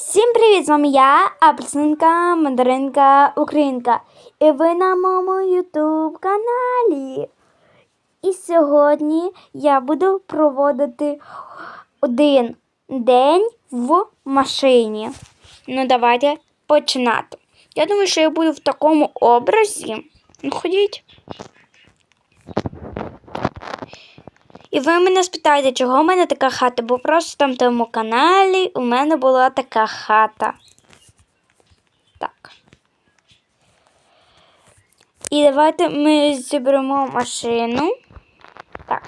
Всім привіт! З вами я, Апельсинка, Мандаринка, Українка. І ви на моєму ютуб каналі. І сьогодні я буду проводити один день в машині. Ну, давайте починати. Я думаю, що я буду в такому образі. Ну, ходіть. І ви мене спитаєте, чого в мене така хата? Бо просто там тому каналі у мене була така хата. Так. І давайте ми зіберемо машину. Так.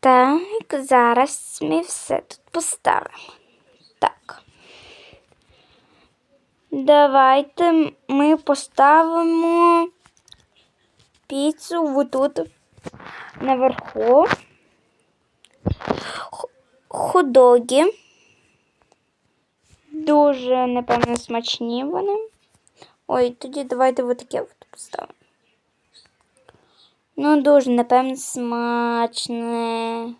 Так, зараз ми все тут поставимо. Так. Давайте ми поставимо піцу вот тут наверху. Х- Хот-доги. Дуже, напевно, смачні вони. Ой, тоді давайте вот таке от поставимо. Ну, дуже, напевно, смачне.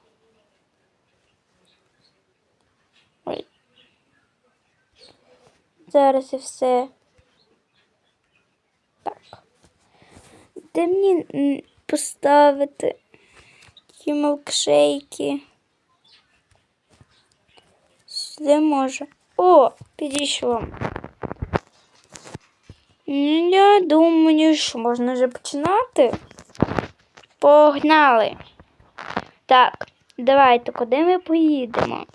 Ой. Зараз і все. Де мені поставити ті милкшейки? Сюди може. О, підійшло. Я думаю, що можна вже починати. Погнали. Так, давайте, куди ми поїдемо?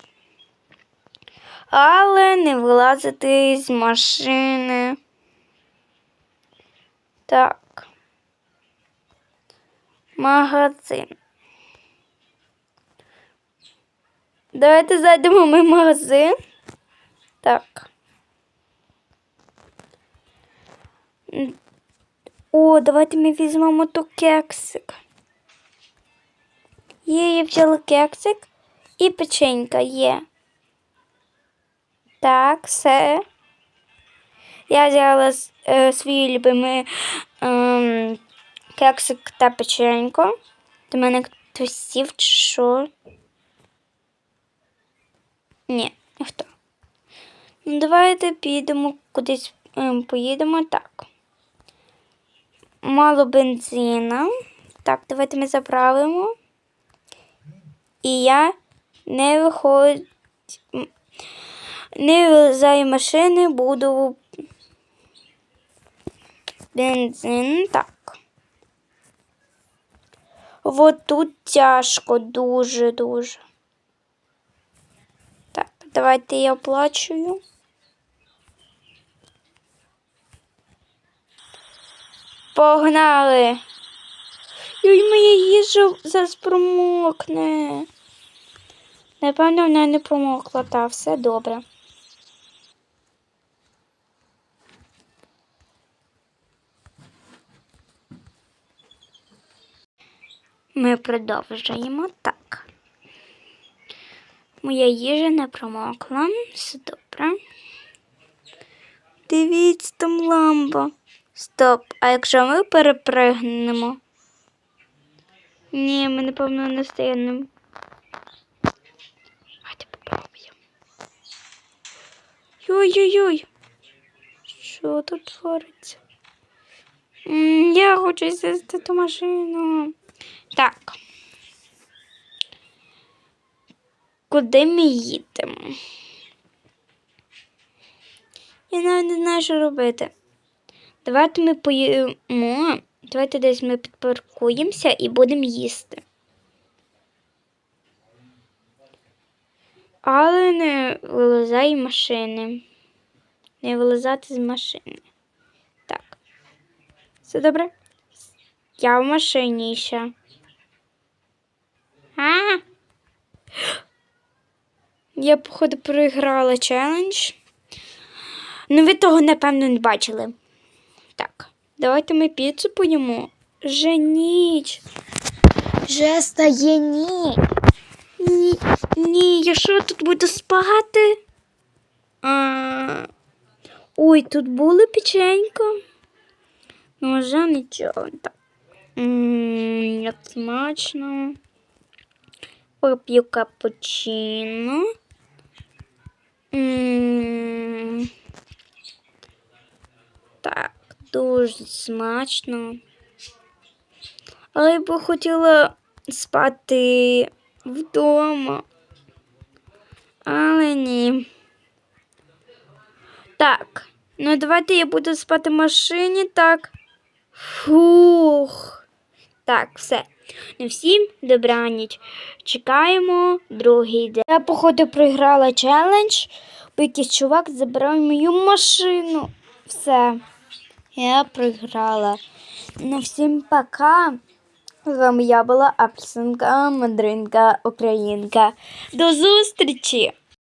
Але не вилазити з машини. Так. Магазин. Давайте зайдемо ми в магазин. Так. О, давайте ми візьмемо ту кексик. Є, я взяла кексик і печенька є. Так, все. Я взяла е, свій любимий ем, кексик та печенько. До мене хтось сів чи що? Ні, ніхто. Ну, давайте підемо кудись ем, поїдемо так. Мало бензина. Так, давайте ми заправимо. І я не виходь. м, Не вилізаю машини, буду бензин. Так. От тут тяжко, дуже-дуже. Так, давайте я оплачую. Погнали. Ой, моя їжа зараз промокне. Напевно, вона не промокла, та все добре. Ми продовжуємо так. Моя їжа не промокла. Все добре. Дивіться, там ламба. Стоп. А якщо ми перепригнемо? Ні, ми, напевно, не встигнемо. Давайте попробуємо. Йой-йой-йой. Що тут твориться? Я хочу сісти ту машину. Так. Куди ми їдемо? Я навіть не знаю, що робити. Давайте ми поїмо. Давайте десь ми підпаркуємося і будемо їсти. Але не вилазай машини. Не вилазати з машини. Так. Все добре? Я в машині ще. Я, походу, проіграла челендж. Ну, ви того, напевно, не бачили. Так, давайте ми піцу поїмо. Вже ніч. Вже стає ніч. Ні, ні, я що тут буду спати? А, ой, тут було печенько. Ну, вже нічого. Так. М, Як смачно. Поп'ю капучино. Так, дуже смачно. Але я б хотіла спати вдома. Але ні. Так, ну давайте я буду спати в машині, так. Фух. Так, все. Ну всім добраніч. Чекаємо другий день. Я, походу, програла челендж, бо якийсь чувак забрав мою машину. Все. Я програла. Ну всім пока. З вами я була Апельсинка, мандринка, українка. До зустрічі!